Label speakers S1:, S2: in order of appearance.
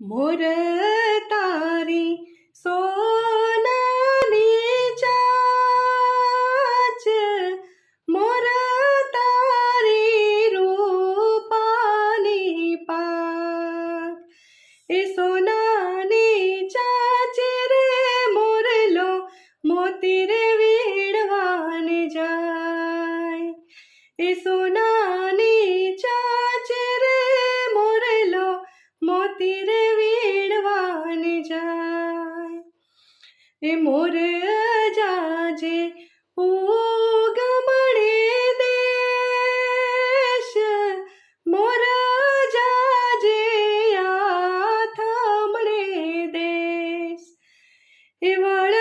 S1: મોર તારી સોનાની ચાચ મોર તારી રૂપાની પાક એ સોનાની ચાચ રે મોરલો, મોતી રે વીડવાને જાય. એ સોનાની ચાચ રે મોરલો, મોતી રે એ મોર જાજે ઉગમણે દેશ. મોર જાજે આથમણે દેશ. એ વળ